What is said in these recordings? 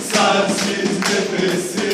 Sensiz nefesim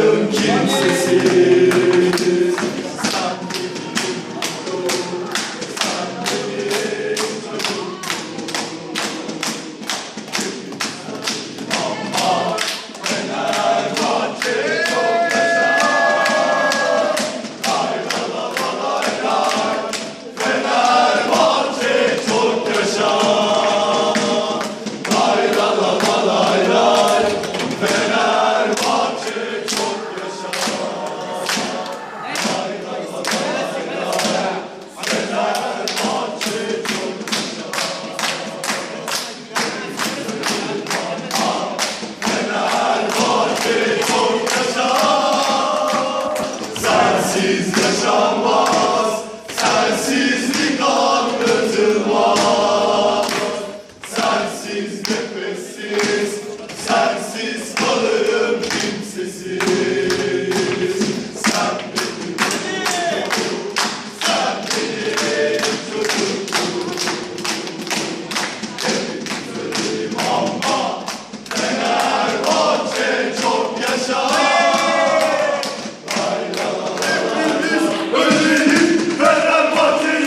Francis.